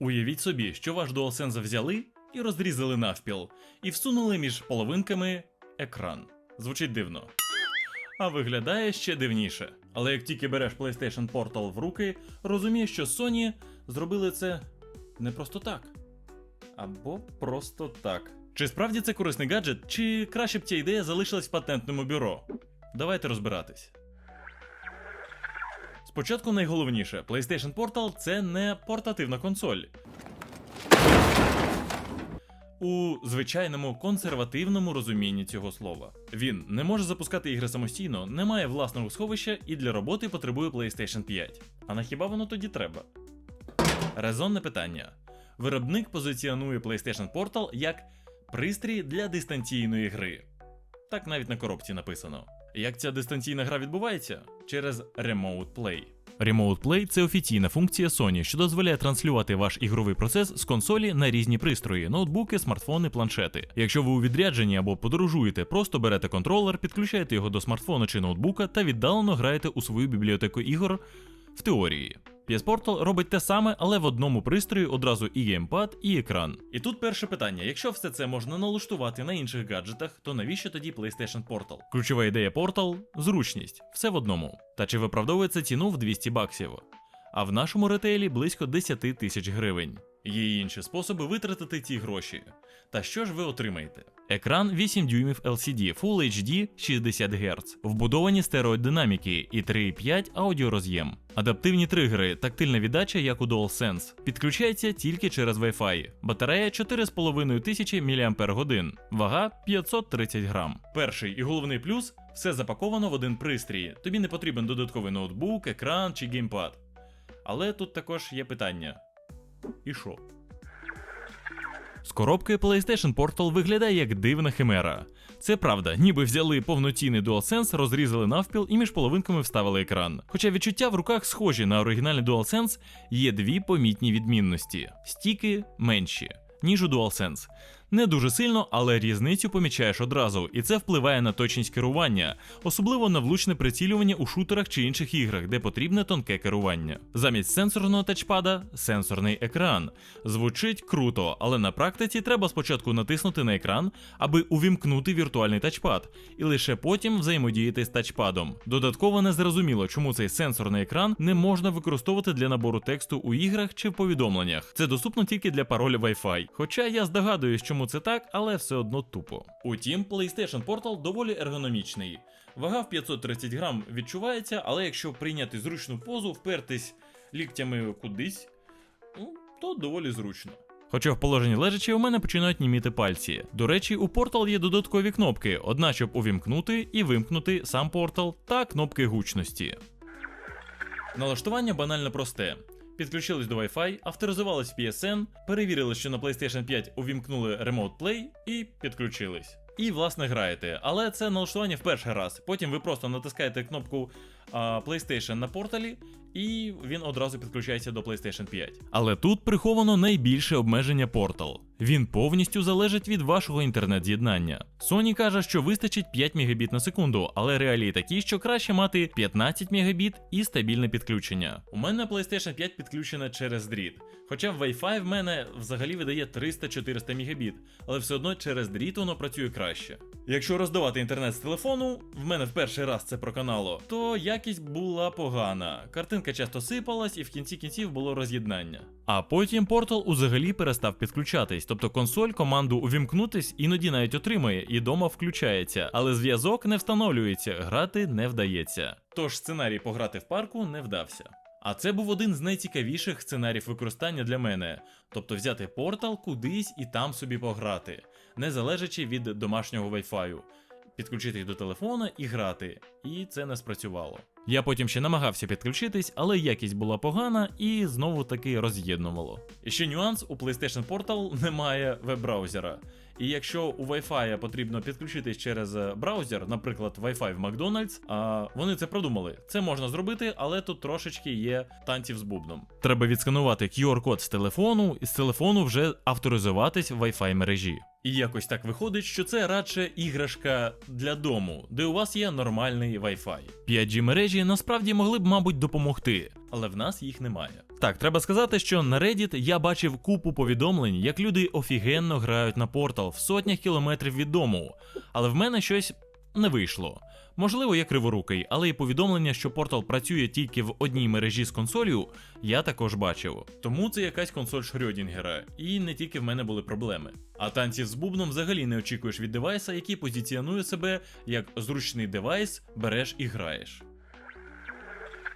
Уявіть собі, що ваш DualSense взяли і розрізали навпіл, і всунули між половинками екран. Звучить дивно. А виглядає ще дивніше. Але як тільки береш PlayStation Portal в руки, розумієш, що Sony зробили це не просто так. Або просто так. Чи справді це корисний гаджет, чи краще б ця ідея залишилась в патентному бюро? Давайте розбиратись. Спочатку найголовніше: PlayStation Portal це не портативна консоль. У звичайному консервативному розумінні цього слова. Він не може запускати ігри самостійно, не має власного сховища і для роботи потребує PlayStation 5. А на хіба воно тоді треба? Резонне питання. Виробник позиціонує PlayStation Portal як пристрій для дистанційної гри. Так навіть на коробці написано. Як ця дистанційна гра відбувається? Через Remote Play. Remote Play це офіційна функція Sony, що дозволяє транслювати ваш ігровий процес з консолі на різні пристрої, ноутбуки, смартфони, планшети. Якщо ви у відрядженні або подорожуєте, просто берете контролер, підключаєте його до смартфона чи ноутбука та віддалено граєте у свою бібліотеку ігор в теорії. PS Portal робить те саме, але в одному пристрої одразу і геймпад, і екран. І тут перше питання: якщо все це можна налаштувати на інших гаджетах, то навіщо тоді PlayStation Portal? Ключова ідея Portal зручність, все в одному. Та чи виправдовується ціну в 200 баксів? А в нашому ретейлі близько 10 тисяч гривень. Є й інші способи витратити ці гроші. Та що ж ви отримаєте? Екран 8 дюймів LCD, Full HD 60 Гц, вбудовані стереодинаміки і 3.5 аудіороз'єм. Адаптивні тригери, тактильна віддача, як у DualSense, підключається тільки через Wi-Fi. Батарея 4500 мАч, вага 530 грам. Перший і головний плюс все запаковано в один пристрій. Тобі не потрібен додатковий ноутбук, екран чи геймпад. Але тут також є питання. І що? З коробки PlayStation Portal виглядає як дивна химера. Це правда, ніби взяли повноцінний DualSense, розрізали навпіл і між половинками вставили екран. Хоча відчуття в руках схожі на оригінальний DualSense, є дві помітні відмінності: стіки менші, ніж у DualSense. Не дуже сильно, але різницю помічаєш одразу, і це впливає на точність керування, особливо на влучне прицілювання у шутерах чи інших іграх, де потрібне тонке керування. Замість сенсорного тачпада сенсорний екран. Звучить круто, але на практиці треба спочатку натиснути на екран, аби увімкнути віртуальний тачпад, і лише потім взаємодіяти з тачпадом. Додатково не зрозуміло, чому цей сенсорний екран не можна використовувати для набору тексту у іграх чи в повідомленнях. Це доступно тільки для паролю Wi-Fi. Хоча я здогадуюсь, чому це так, але все одно тупо. Утім, PlayStation Portal доволі ергономічний. Вага в 530 грам відчувається, але якщо прийняти зручну позу, впертись ліктями кудись, ну, то доволі зручно. Хоча в положенні лежачи у мене починають німіти пальці. До речі, у Portal є додаткові кнопки: одна, щоб увімкнути і вимкнути сам Portal, та кнопки гучності. Налаштування банально просте. Підключились до Wi-Fi, авторизувались в PSN, перевірили, що на PlayStation 5 увімкнули Remote Play і підключились. І, власне, граєте. Але це налаштування в перший раз. Потім ви просто натискаєте кнопку а, PlayStation на порталі, і він одразу підключається до PlayStation 5. Але тут приховано найбільше обмеження Portal. Він повністю залежить від вашого інтернет-з'єднання. Sony каже, що вистачить 5 Мбіт на секунду, але реалії такі, що краще мати 15 Мбіт і стабільне підключення. У мене PlayStation 5 підключена через дріт. Хоча Wi-Fi в мене взагалі видає 300-400 Мбіт, але все одно через дріт воно працює краще. Якщо роздавати інтернет з телефону, в мене в перший раз це проканало, то якість була погана. Картинка часто сипалась і в кінці кінців було роз'єднання. А потім Portal узагалі перестав підключатись, тобто консоль команду увімкнутись іноді навіть отримує і дома включається, але зв'язок не встановлюється, грати не вдається. Тож сценарій пограти в парку не вдався. А це був один з найцікавіших сценаріїв використання для мене, тобто взяти портал кудись і там собі пограти, не залежачи від домашнього Wi-Fi, підключити їх до телефона і грати, і це не спрацювало. Я потім ще намагався підключитись, але якість була погана і знову таки роз'єднувало. І ще нюанс: у PlayStation Portal немає веб-браузера. І якщо у Wi-Fi потрібно підключитись через е, браузер, наприклад, Wi-Fi в Макдональдс, а вони це продумали. Це можна зробити, але тут трошечки є танців з бубном. Треба відсканувати QR-код з телефону, і з телефону вже авторизуватись в Wi-Fi мережі. І якось так виходить, що це радше іграшка для дому, де у вас є нормальний Wi-Fi. 5G мережі насправді могли б, мабуть, допомогти, але в нас їх немає. Так, треба сказати, що на Reddit я бачив купу повідомлень, як люди офігенно грають на портал в сотнях кілометрів від дому, але в мене щось не вийшло. Можливо, я криворукий, але і повідомлення, що портал працює тільки в одній мережі з консолью, я також бачив. Тому це якась консоль Шрёдінгера, і не тільки в мене були проблеми. А танців з бубном взагалі не очікуєш від девайса, який позиціонує себе як зручний девайс, береш і граєш.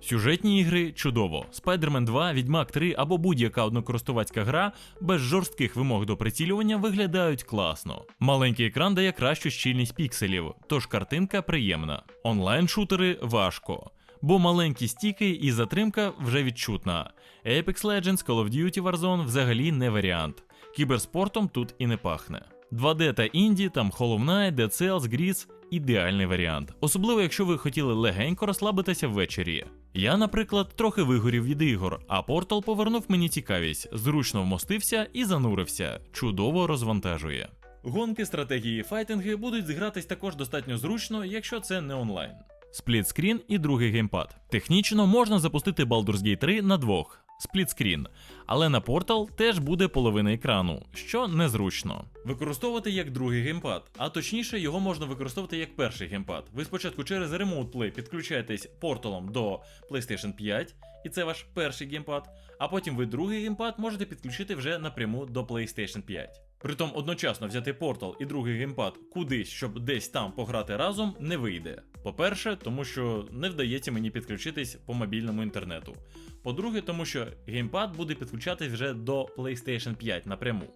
Сюжетні ігри чудово. Spider-Man 2, Відьмак 3 або будь-яка однокористувацька гра без жорстких вимог до прицілювання виглядають класно. Маленький екран дає кращу щільність пікселів, тож картинка приємна. Онлайн-шутери важко. Бо маленькі стіки і затримка вже відчутна. Apex Legends, Call of Duty Warzone взагалі не варіант. Кіберспортом тут і не пахне. 2D та інді, там Hollow Knight, Dead Cells, Gris – ідеальний варіант. Особливо, якщо ви хотіли легенько розслабитися ввечері. Я, наприклад, трохи вигорів від ігор, а портал повернув мені цікавість, зручно вмостився і занурився. Чудово розвантажує. Гонки, стратегії файтинги будуть згратись також достатньо зручно, якщо це не онлайн. Сплітскрін і другий геймпад. Технічно можна запустити Baldur's Gate 3 на двох. Сплітскрін, але на портал теж буде половина екрану, що незручно. Використовувати як другий геймпад, а точніше його можна використовувати як перший геймпад. Ви спочатку через Remote Play підключаєтесь порталом до PlayStation 5, і це ваш перший геймпад, а потім ви другий геймпад можете підключити вже напряму до PlayStation 5. Притом одночасно взяти портал і другий геймпад кудись, щоб десь там пограти разом, не вийде. По-перше, тому що не вдається мені підключитись по мобільному інтернету. По-друге, тому що геймпад буде підключатись вже до PlayStation 5 напряму,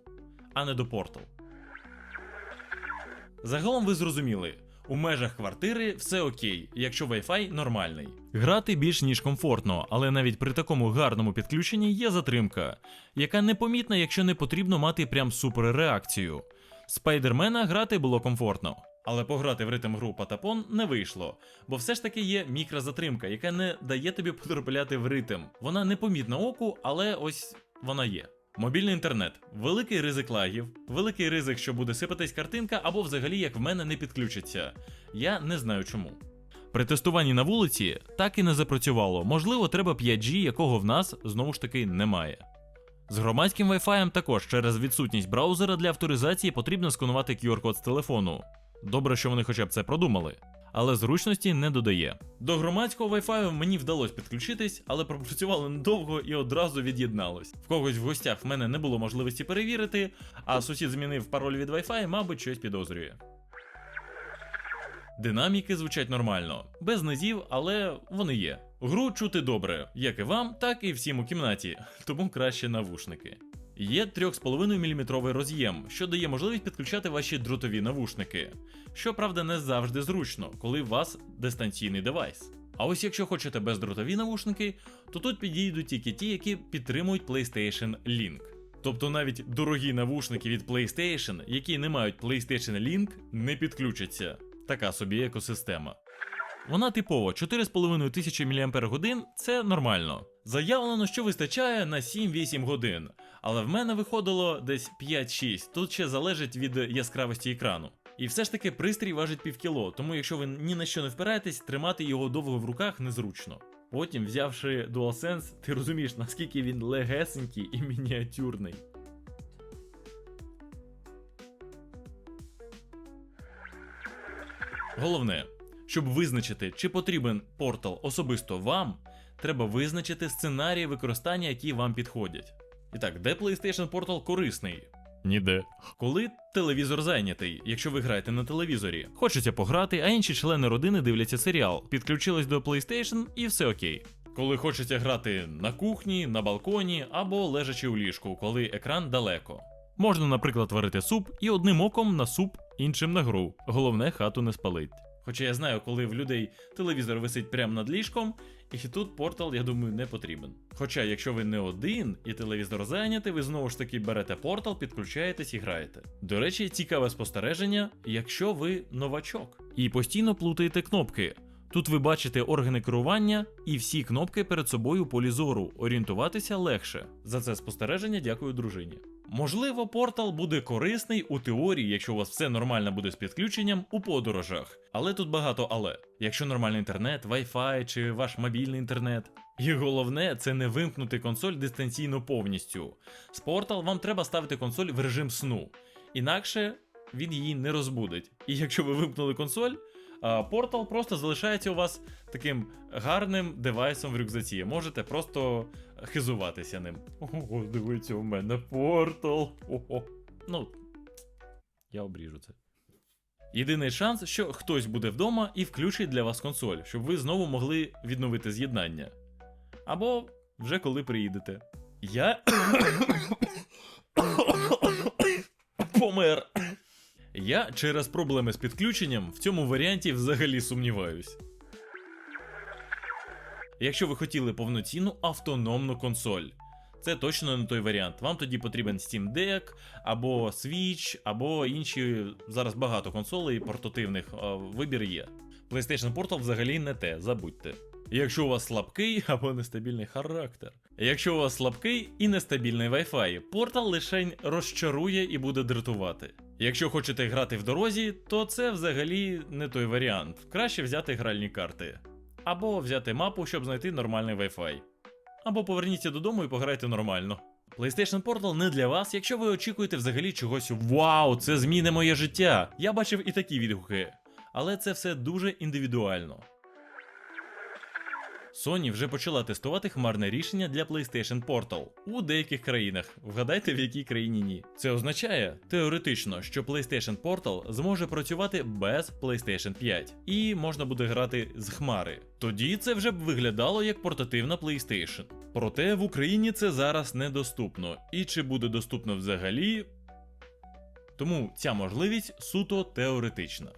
а не до Portal. Загалом ви зрозуміли. У межах квартири все окей, якщо Wi-Fi нормальний. Грати більш ніж комфортно, але навіть при такому гарному підключенні є затримка, яка непомітна, якщо не потрібно мати прям суперреакцію. Спайдермена грати було комфортно. Але пограти в ритм гру Патапон не вийшло, бо все ж таки є мікрозатримка, яка не дає тобі потрапляти в ритм. Вона непомітна оку, але ось вона є. Мобільний інтернет, великий ризик лагів, великий ризик, що буде сипатись картинка, або взагалі як в мене не підключиться. Я не знаю чому. При тестуванні на вулиці так і не запрацювало. Можливо, треба 5G, якого в нас знову ж таки немає. З громадським Wi-Fi також через відсутність браузера для авторизації потрібно сканувати QR-код з телефону. Добре, що вони хоча б це продумали. Але зручності не додає. До громадського Wi-Fi мені вдалося підключитись, але пропрацювало недовго і одразу від'єдналось. В когось в гостях в мене не було можливості перевірити, а сусід змінив пароль від Wi-Fi, мабуть, щось підозрює. Динаміки звучать нормально, без низів, але вони є. Гру чути добре, як і вам, так і всім у кімнаті, тому краще навушники. Є 3,5 мм роз'єм, що дає можливість підключати ваші дротові навушники. Щоправда, не завжди зручно, коли у вас дистанційний девайс. А ось якщо хочете бездротові навушники, то тут підійдуть тільки ті, які підтримують PlayStation Link. Тобто навіть дорогі навушники від PlayStation, які не мають PlayStation Link, не підключаться. Така собі екосистема. Вона типова 4,5 тисячі мАч це нормально. Заявлено, що вистачає на 7-8 годин, але в мене виходило десь 5-6, тут ще залежить від яскравості екрану. І все ж таки пристрій важить півкіло, тому якщо ви ні на що не впираєтесь, тримати його довго в руках незручно. Потім, взявши DualSense, ти розумієш, наскільки він легесенький і мініатюрний. Головне, щоб визначити, чи потрібен портал особисто вам, треба визначити сценарії використання, які вам підходять. І так, де PlayStation Portal корисний? Ніде. Коли телевізор зайнятий, якщо ви граєте на телевізорі, хочеться пограти, а інші члени родини дивляться серіал, підключились до PlayStation і все окей. Коли хочеться грати на кухні, на балконі або лежачи у ліжку, коли екран далеко. Можна, наприклад, варити суп і одним оком на суп, іншим на гру. Головне, хату не спалить. Хоча я знаю, коли в людей телевізор висить прямо над ліжком, і тут портал, я думаю, не потрібен. Хоча, якщо ви не один і телевізор зайнятий, ви знову ж таки берете портал, підключаєтесь і граєте. До речі, цікаве спостереження, якщо ви новачок і постійно плутаєте кнопки. Тут ви бачите органи керування і всі кнопки перед собою полі зору. Орієнтуватися легше. За це спостереження дякую дружині. Можливо, портал буде корисний у теорії, якщо у вас все нормально буде з підключенням у подорожах. Але тут багато але. Якщо нормальний інтернет, Wi-Fi чи ваш мобільний інтернет. І головне, це не вимкнути консоль дистанційно повністю. З Portal вам треба ставити консоль в режим сну, інакше він її не розбудить. І якщо ви вимкнули консоль, Portal просто залишається у вас таким гарним девайсом в рюкзаці. Можете просто хизуватися ним. Ого, дивіться, у мене Portal. Ого. Ну, я обріжу це. Єдиний шанс, що хтось буде вдома і включить для вас консоль, щоб ви знову могли відновити з'єднання. Або вже коли приїдете. Я. Помер. Я через проблеми з підключенням в цьому варіанті взагалі сумніваюсь. Якщо ви хотіли повноцінну автономну консоль, це точно не той варіант. Вам тоді потрібен Steam Deck, або Switch, або інші зараз багато консолей портативних. Вибір є. PlayStation Portal взагалі не те, забудьте. Якщо у вас слабкий або нестабільний характер. Якщо у вас слабкий і нестабільний Wi-Fi, Portal лишень розчарує і буде дратувати. Якщо хочете грати в дорозі, то це взагалі не той варіант. Краще взяти гральні карти. Або взяти мапу, щоб знайти нормальний Wi-Fi. Або поверніться додому і пограйте нормально. PlayStation Portal не для вас, якщо ви очікуєте взагалі чогось Вау, це зміни моє життя. Я бачив і такі відгуки. Але це все дуже індивідуально. Sony вже почала тестувати хмарне рішення для PlayStation Portal у деяких країнах. Вгадайте, в якій країні ні. Це означає теоретично, що PlayStation Portal зможе працювати без PlayStation 5, і можна буде грати з хмари. Тоді це вже б виглядало як портативна PlayStation. Проте в Україні це зараз недоступно. І чи буде доступно взагалі. Тому ця можливість суто теоретична.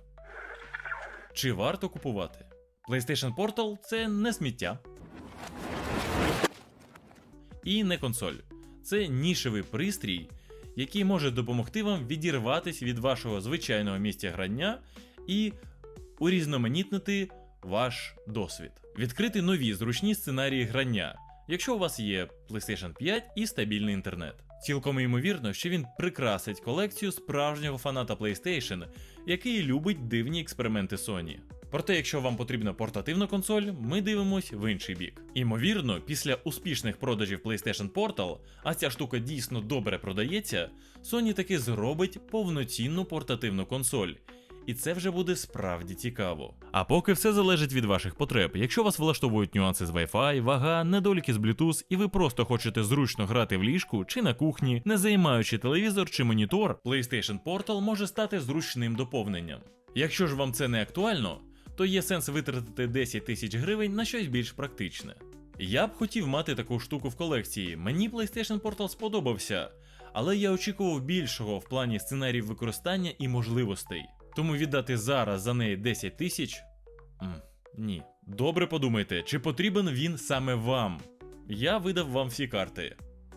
Чи варто купувати? PlayStation Portal це не сміття. І не консоль. Це нішевий пристрій, який може допомогти вам відірватися від вашого звичайного місця грання і урізноманітнити ваш досвід. Відкрити нові зручні сценарії грання, якщо у вас є PlayStation 5 і стабільний інтернет. Цілком ймовірно, що він прикрасить колекцію справжнього фаната PlayStation, який любить дивні експерименти Sony. Проте, якщо вам потрібна портативна консоль, ми дивимось в інший бік. Імовірно, після успішних продажів PlayStation Portal, а ця штука дійсно добре продається, Sony таки зробить повноцінну портативну консоль. І це вже буде справді цікаво. А поки все залежить від ваших потреб. Якщо вас влаштовують нюанси з Wi-Fi, вага, недоліки з Bluetooth, і ви просто хочете зручно грати в ліжку чи на кухні, не займаючи телевізор чи монітор, PlayStation Portal може стати зручним доповненням. Якщо ж вам це не актуально, то є сенс витратити 10 тисяч гривень на щось більш практичне. Я б хотів мати таку штуку в колекції. Мені PlayStation Portal сподобався, але я очікував більшого в плані сценаріїв використання і можливостей. Тому віддати зараз за неї 10 тисяч. Ні. Добре подумайте, чи потрібен він саме вам. Я видав вам всі карти.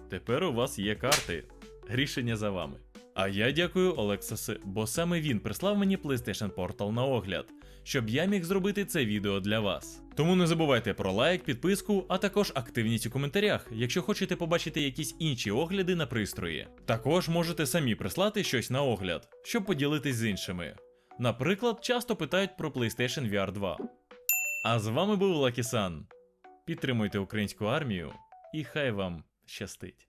Тепер у вас є карти. Рішення за вами. А я дякую Олексаси, бо саме він прислав мені PlayStation Portal на огляд, щоб я міг зробити це відео для вас. Тому не забувайте про лайк, підписку, а також активність у коментарях, якщо хочете побачити якісь інші огляди на пристрої. Також можете самі прислати щось на огляд, щоб поділитись з іншими. Наприклад, часто питають про PlayStation VR 2. А з вами був Лакісан. Підтримуйте українську армію, і хай вам щастить.